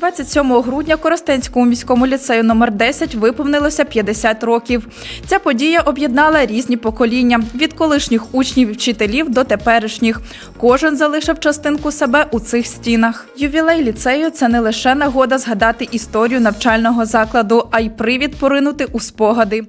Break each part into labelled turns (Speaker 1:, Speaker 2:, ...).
Speaker 1: 27 грудня Коростенському міському ліцею номер 10 виповнилося 50 років. Ця подія об'єднала різні покоління від колишніх учнів і вчителів до теперішніх. Кожен залишив частинку себе у цих стінах. Ювілей ліцею це не лише нагода згадати історію навчального закладу, а й привід поринути у спогади.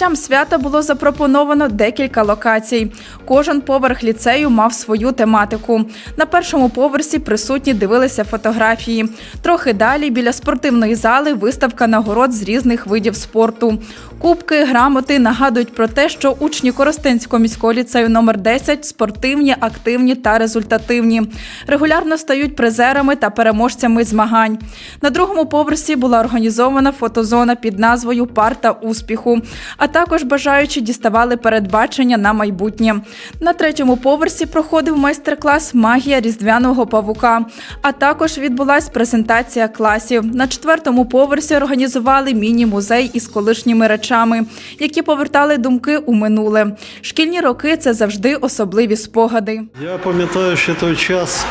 Speaker 1: Гостям свята було запропоновано декілька локацій. Кожен поверх ліцею мав свою тематику. На першому поверсі присутні дивилися фотографії. Трохи далі біля спортивної зали виставка нагород з різних видів спорту. Кубки, грамоти нагадують про те, що учні Коростенського міського ліцею номер 10 спортивні, активні та результативні. Регулярно стають призерами та переможцями змагань. На другому поверсі була організована фотозона під назвою Парта успіху. А також бажаючі діставали передбачення на майбутнє. На третьому поверсі проходив майстер-клас Магія різдвяного павука. А також відбулась презентація класів. На четвертому поверсі організували міні-музей із колишніми речами, які повертали думки у минуле. Шкільні роки це завжди особливі спогади.
Speaker 2: Я пам'ятаю ще той час,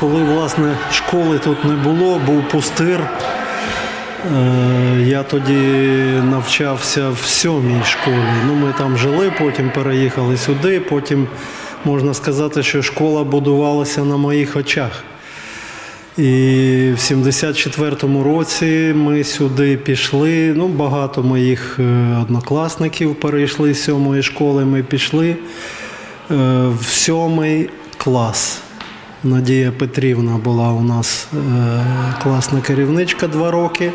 Speaker 2: коли власне школи тут не було, був пустир. Е, Я тоді навчався в сьомій школі. Ну, ми там жили, потім переїхали сюди. Потім можна сказати, що школа будувалася на моїх очах. І в 74-му році ми сюди пішли. Ну, багато моїх е, однокласників перейшли з сьомої школи. Ми пішли е, в сьомий клас. Надія Петрівна була у нас е, класна керівничка два роки,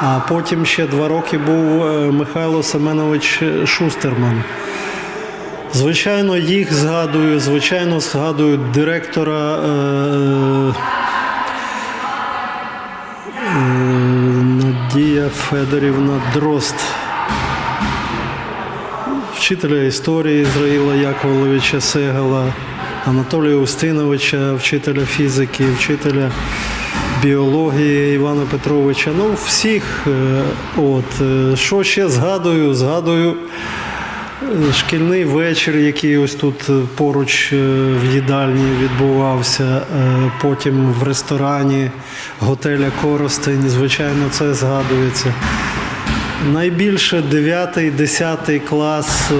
Speaker 2: а потім ще два роки був Михайло Семенович Шустерман. Звичайно, їх згадую, звичайно, згадую директора. Е, Надія Федорівна Дрозд, вчителя історії Ізраїла Яковлевича Сегала, Анатолія Устиновича, вчителя фізики, вчителя біології Івана Петровича. Ну, всіх. е, От. е, Що ще згадую? Згадую шкільний вечір, який ось тут е, поруч е, в їдальні відбувався, е, потім в ресторані готеля Коростень. Звичайно, це згадується. Найбільше 9-10 клас,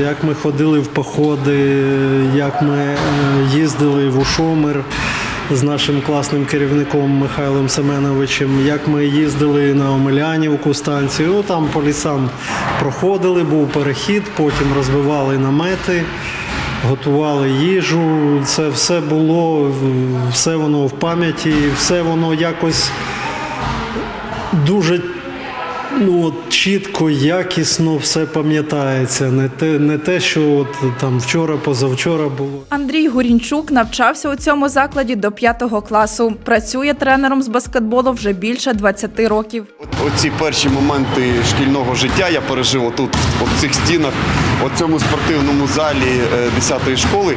Speaker 2: як ми ходили в походи, як ми їздили в Ушомир з нашим класним керівником Михайлом Семеновичем, як ми їздили на Омелянівку станцію. Ну, там по лісам проходили, був перехід, потім розбивали намети. Готували їжу, це все було, все воно в пам'яті, все воно якось дуже ну, от, чітко, якісно все пам'ятається. Не те, не те, що от, там вчора, позавчора було.
Speaker 1: Андрій Гурінчук навчався у цьому закладі до п'ятого класу. Працює тренером з баскетболу вже більше 20 років.
Speaker 3: Оці перші моменти шкільного життя я пережив отут, в цих стінах, у цьому спортивному залі е, 10-ї школи.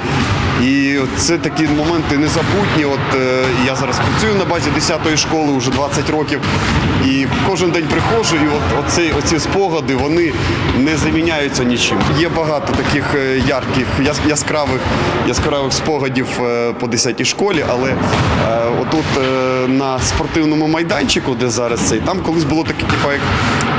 Speaker 3: І це такі моменти незабутні. От е, я зараз працюю на базі 10-ї школи вже 20 років. І кожен день приходжу, і от оці, оці спогади вони не заміняються нічим. Є багато таких е, ярких, яскравих, яскравих спогадів е, по 10-й школі, але е, отут е, на спортивному майданчику, де зараз цей, там колись було таке, типу, як,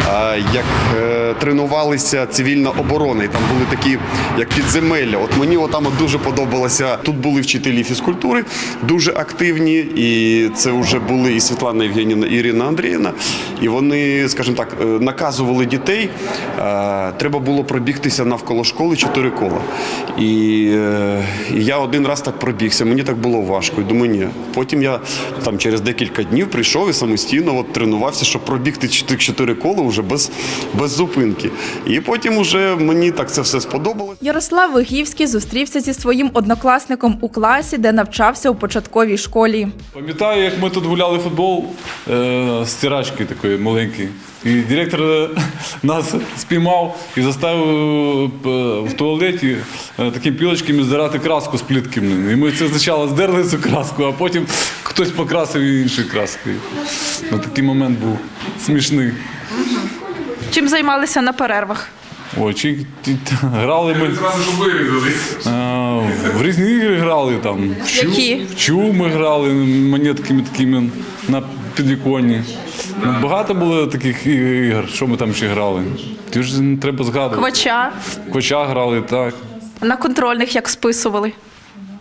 Speaker 3: е, як е, тренувалися цивільна оборона, там були такі як підземелля. От мені отам от дуже подобалося. Тут були вчителі фізкультури, дуже активні, і це вже були і Світлана Євгенівна, і Ірина Андріївна. І вони, скажімо так, е, наказували дітей. е, Треба було пробігтися навколо школи чотири кола. І, е, і я один раз так пробігся. Мені так було важко. І думаю, ні. Потім я там через декілька днів прийшов і самостійно от, тренувався, щоб пробігти чотири- кола вже вже без, без зупинки. І потім уже мені так це все сподобалось.
Speaker 1: Ярослав Вигівський зустрівся зі своїм однокласником у класі, де навчався у початковій школі.
Speaker 4: Пам'ятаю, як ми тут гуляли в футбол е, з тирачки такої маленької. І директор е, нас спіймав і заставив е, в туалеті е, такими пілочками здирати краску з плитками. І ми це спочатку здерли цю краску, а потім хтось покрасив її іншою краскою. Ну, такий момент був смішний.
Speaker 1: Чим займалися на перервах?
Speaker 4: Чи ті- грали ми. В різні ігри грали там. В чу,
Speaker 1: Які?
Speaker 4: в чу ми грали монетками такими на підвіконні. Ну, багато було таких ігор, що ми там ще грали. Ті ж не треба згадувати.
Speaker 1: Квача.
Speaker 4: Квача грали, так.
Speaker 1: На контрольних як списували.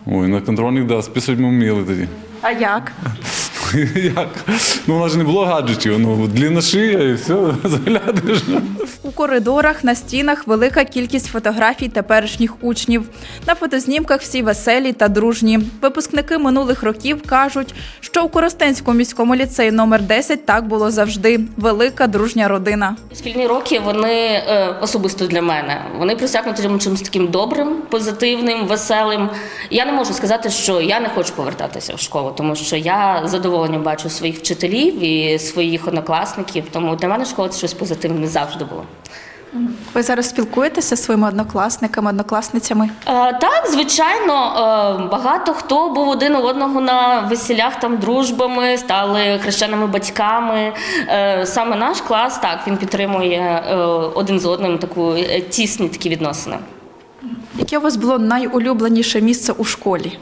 Speaker 4: Ой, на контрольних, да, списувати ми вміли тоді.
Speaker 1: А як?
Speaker 4: Як? Ну, у нас ж не було гаджетів, ну, длінна шия і все, заглядиш.
Speaker 1: У коридорах на стінах велика кількість фотографій теперішніх учнів. На фотознімках всі веселі та дружні. Випускники минулих років кажуть, що у Коростенському міському ліцеї номер 10 так було завжди. Велика дружня родина.
Speaker 5: Шкільні роки вони е, особисто для мене. Вони присягнуті чимось таким добрим, позитивним, веселим. Я не можу сказати, що я не хочу повертатися в школу, тому що я з задоволенням бачу своїх вчителів і своїх однокласників. Тому для мене школа це щось позитивне завжди було.
Speaker 1: Ви зараз спілкуєтеся зі своїми однокласниками, однокласницями?
Speaker 5: Е, так, звичайно, е, багато хто був один у одного на весілях там дружбами, стали хрещеними батьками. Е, саме наш клас так він підтримує е, один з одним таку е, тісні такі відносини.
Speaker 1: Яке у вас було найулюбленіше місце у школі?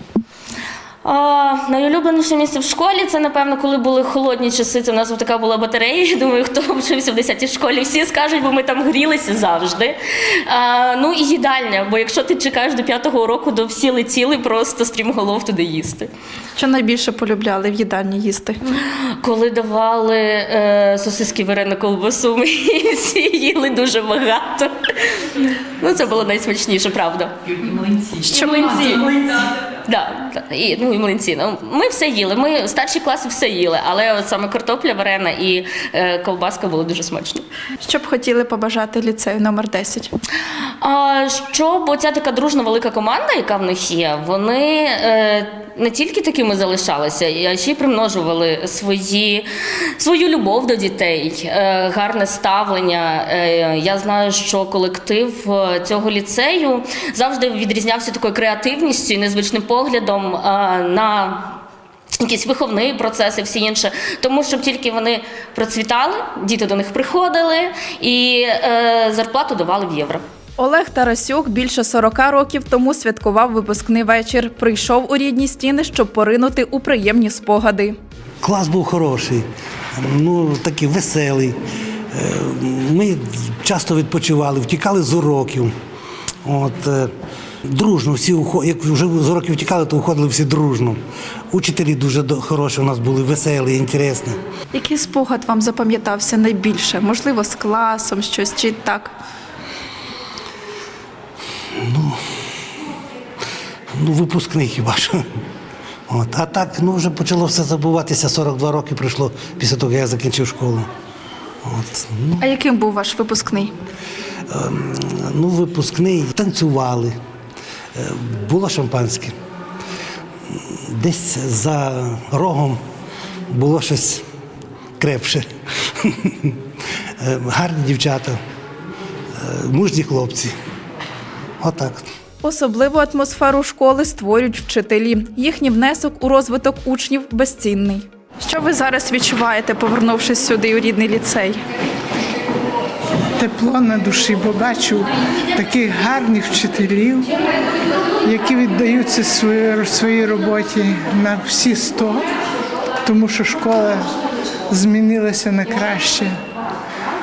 Speaker 5: А, найулюбленіше місце в школі це, напевно, коли були холодні часи. Це в нас така була батарея. Я думаю, хто вчився в 10-й школі, всі скажуть, бо ми там грілися завжди. А, ну і їдальня, бо якщо ти чекаєш до п'ятого уроку, то всі летіли просто стрімголов туди їсти.
Speaker 1: Що найбільше полюбляли в їдальні їсти?
Speaker 5: Коли давали е, сосиски варену колбасу, ми всі їли дуже багато. Ну, це було найсмачніше, правда. Що млинці. Да, да. І, ну і млинці. Ну, ми все їли. Ми старші класи все їли, але от саме картопля варена і е, ковбаска було дуже смачно.
Speaker 1: Що б хотіли побажати ліцею номер 10?
Speaker 5: А, щоб оця така дружна велика команда, яка в них є, вони е, не тільки такими залишалися, а ще й примножували свої, свою любов до дітей, е, гарне ставлення. Е, я знаю, що колектив е, цього ліцею завжди відрізнявся такою креативністю і незвичним поглядом е, на. Якісь виховні процеси, всі інше, тому щоб тільки вони процвітали, діти до них приходили і е, зарплату давали в євро.
Speaker 1: Олег Тарасюк більше 40 років тому святкував випускний вечір. Прийшов у рідні стіни, щоб поринути у приємні спогади.
Speaker 6: Клас був хороший, ну такий веселий. Е, Ми часто відпочивали, втікали з уроків. От, е, дружно всі ухо- як вже з уроків втікали, то уходили всі дружно. Учителі дуже хороші у нас були, веселі, інтересні.
Speaker 1: Який спогад вам запам'ятався найбільше? Можливо, з класом щось чи так?
Speaker 6: Ну, випускний хіба що. От. А так, ну вже почало все забуватися. 42 роки пройшло після того, як я закінчив школу. От. Ну,
Speaker 1: А яким був ваш випускний?
Speaker 6: Ну, випускний, танцювали, було шампанське. Десь за рогом було щось крепше. Е, Гарні дівчата, е, мужні хлопці. Отак.
Speaker 1: Особливу атмосферу школи створюють вчителі. Їхній внесок у розвиток учнів безцінний. Що ви зараз відчуваєте, повернувшись сюди у рідний ліцей?
Speaker 7: Тепло на душі, бо бачу таких гарних вчителів, які віддаються своїй, роботі на всі сто, тому що школа змінилася на краще.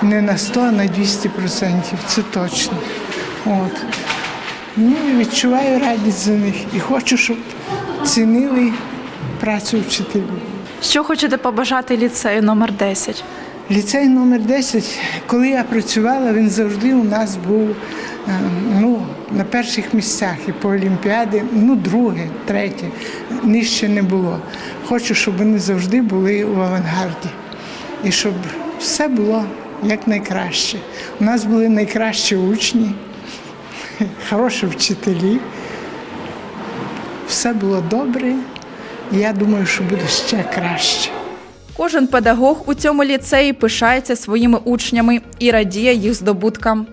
Speaker 7: Не на 100, а на 200 процентів, це точно. От. Ну, відчуваю радість за них і хочу, щоб цінили працю вчителів.
Speaker 1: Що хочете побажати ліцею номер 10?
Speaker 7: Ліцей номер 10, коли я працювала, він завжди у нас був е, ну, на перших місцях і по Олімпіаді, ну, друге, третє, нижче не було. Хочу, щоб вони завжди були у авангарді. І щоб все було як найкраще. У нас були найкращі учні, хороші вчителі. Все було добре. і Я думаю, що буде ще краще.
Speaker 1: Кожен педагог у цьому ліцеї пишається своїми учнями і радіє їх здобуткам.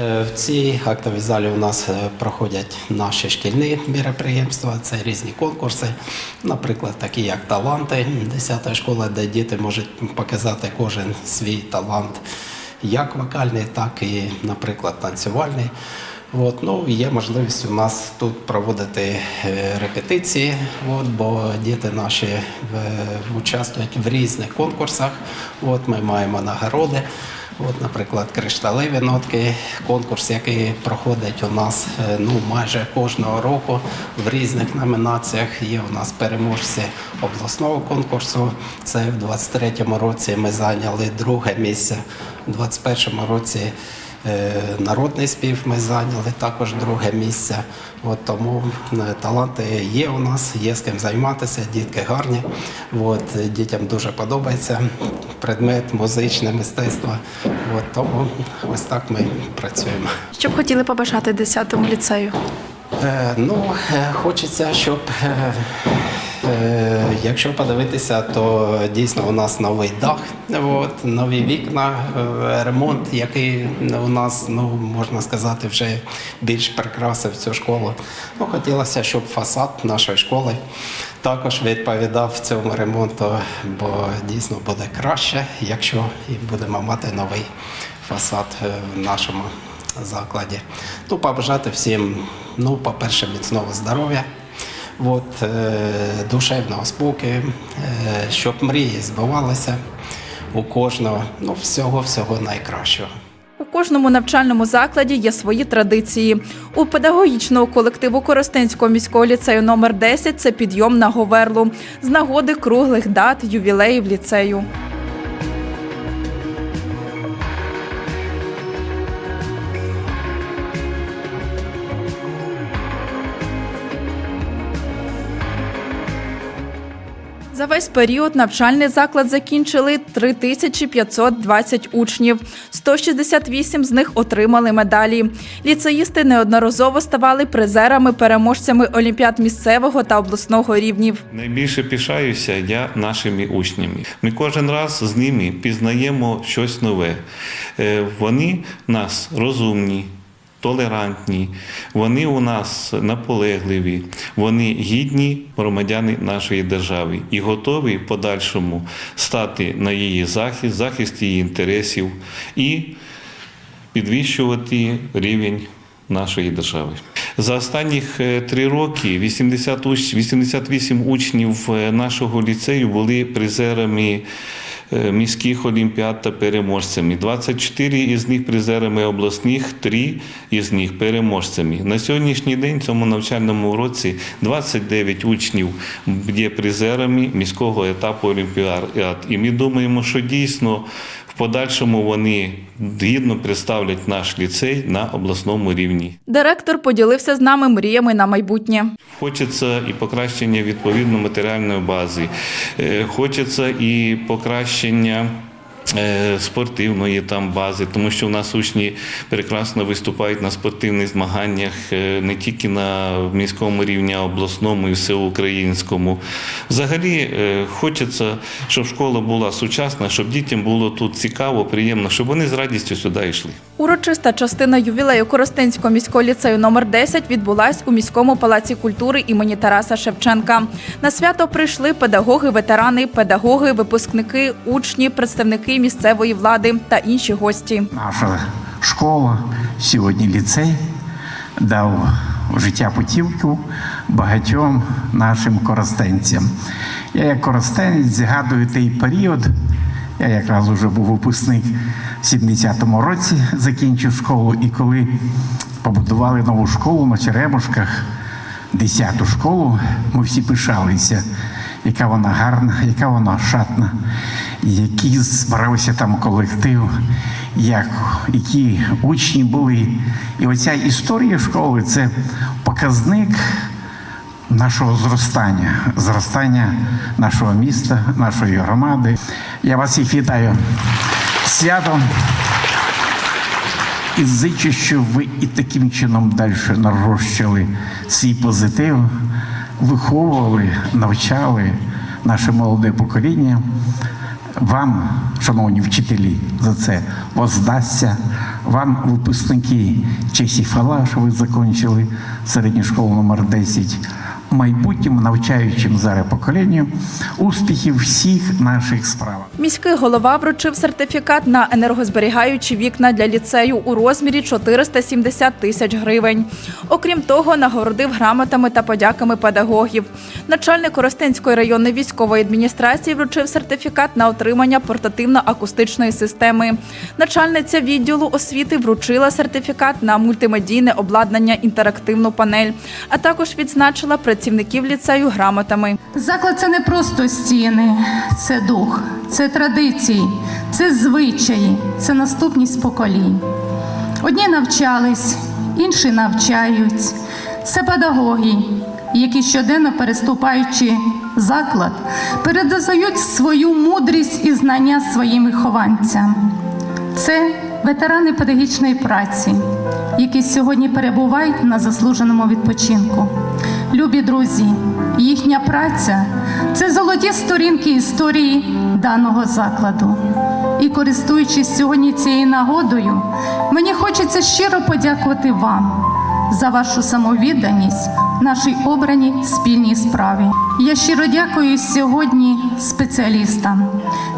Speaker 8: Е, В цій актовій залі у нас е, проходять наші шкільні міроприємства, це різні конкурси, наприклад, такі як таланти, 10 школа, де діти можуть показати кожен свій талант, як вокальний, так і, наприклад, танцювальний. От, ну, є можливість у нас тут проводити е, репетиції, от, бо діти наші е, участвують в різних конкурсах. От, ми маємо нагороди. От, наприклад, кришталеві нотки, конкурс, який проходить у нас е, ну, майже кожного року в різних номінаціях. Є у нас переможці обласного конкурсу. Це в 23-му році ми зайняли друге місце, у 21-му році. Е, Народний спів ми зайняли також друге місце. От тому е, таланти є у нас, є з ким займатися, дітки гарні. От, дітям дуже подобається предмет музичне мистецтво. От, тому ось так ми працюємо.
Speaker 1: Що б хотіли побажати 10-му ліцею?
Speaker 8: Е, ну, е, хочеться, щоб. Е, е, якщо подивитися, то дійсно у нас новий дах, от, нові вікна, е, ремонт, який у нас, ну, можна сказати, вже більш прикрасив цю школу. Ну, хотілося, щоб фасад нашої школи також відповідав цьому ремонту, бо дійсно буде краще, якщо і будемо мати новий фасад е, в нашому закладі. Ну, побажати всім, ну, по-перше, міцного здоров'я, от, е, душевного спокою, е, щоб мрії збувалися у кожного, ну, всього-всього найкращого.
Speaker 1: У кожному навчальному закладі є свої традиції. У педагогічного колективу Коростенського міського ліцею номер 10 це підйом на Говерлу з нагоди круглих дат ювілеїв ліцею. За весь період навчальний заклад закінчили 3520 учнів. 168 з них отримали медалі. Ліцеїсти неодноразово ставали призерами-переможцями олімпіад місцевого та обласного рівнів.
Speaker 9: Найбільше пишаюся я нашими учнями. Ми кожен раз з ними пізнаємо щось нове. Е, Вони нас розумні. Толерантні, вони у нас наполегливі, вони гідні громадяни нашої держави і готові в подальшому стати на її захист, захист її інтересів і підвищувати рівень нашої держави. За останніх е, три роки 80 уч- 88 учнів е, нашого ліцею були призерами міських олімпіад та переможцями. 24 із них призерами обласних, 3 із них переможцями. На сьогоднішній день в цьому навчальному році 29 учнів є призерами міського етапу олімпіад. І ми думаємо, що дійсно в подальшому вони гідно представлять наш ліцей на обласному рівні.
Speaker 1: Директор поділився з нами мріями на майбутнє.
Speaker 9: Хочеться і покращення відповідно матеріальної бази, е, хочеться і покращення. Е, Спортивної там бази, тому що у нас учні прекрасно виступають на спортивних змаганнях е, не тільки на міському рівні, а обласному і всеукраїнському. Взагалі е, хочеться, щоб школа була сучасна, щоб дітям було тут цікаво, приємно, щоб вони з радістю сюди йшли.
Speaker 1: Урочиста частина ювілею Коростенського міського ліцею номер 10 відбулась у міському палаці культури імені Тараса Шевченка. На свято прийшли педагоги, ветерани, педагоги, випускники, учні, представники місцевої влади та інші гості.
Speaker 10: Наша школа, сьогодні ліцей, дав життя путівку багатьом нашим коростенцям. Я як коростенець згадую той період. Я якраз уже був випускник в 70-му році, закінчив школу, і коли побудували нову школу на Черемушках, 10-ту школу, ми всі пишалися, яка вона гарна, яка вона шатна, який збирався там колектив, як, які учні були. І оця історія школи це показник нашого зростання, зростання нашого міста, нашої громади. Я вас всіх вітаю святом. І зичу, що ви і таким чином далі нарощували свій позитив, виховували, навчали наше молоде покоління. Вам, шановні вчителі, за це воздасться. Вам, випускники честь і хвала, що ви закінчили середню школу номер 10 майбутнім навчаючим зараз поколінню успіхів всіх наших справах.
Speaker 1: Міський голова вручив сертифікат на енергозберігаючі вікна для ліцею у розмірі 470 тисяч гривень. Окрім того, нагородив грамотами та подяками педагогів. Начальник Коростенської районної військової адміністрації вручив сертифікат на отримання портативно-акустичної системи. Начальниця відділу освіти вручила сертифікат на мультимедійне обладнання інтерактивну панель, а також відзначила працівників ліцею грамотами.
Speaker 11: Заклад це не просто стіни, це дух, це традиції, це звичаї, це наступність поколінь. Одні навчались, інші навчають. Це педагоги, які щоденно переступаючи заклад, передають свою мудрість і знання своїм вихованцям. Це ветерани педагогічної праці, які сьогодні перебувають на заслуженому відпочинку. Любі друзі, їхня праця це золоті сторінки історії даного закладу. І користуючись сьогодні цією нагодою, мені хочеться щиро подякувати вам за вашу самовідданість нашій обраній спільній справі. Я щиро дякую сьогодні спеціалістам,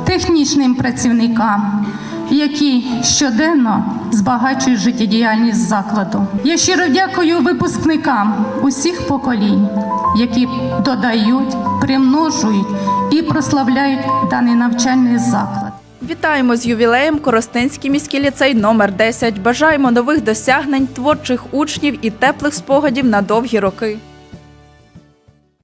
Speaker 11: технічним працівникам, які щоденно збагачують життєдіяльність закладу. Я щиро дякую випускникам усіх поколінь, які додають, примножують і прославляють даний навчальний заклад.
Speaker 1: Вітаємо з ювілеєм Коростенський міський ліцей номер 10. Бажаємо нових досягнень, творчих учнів і теплих спогадів на довгі роки.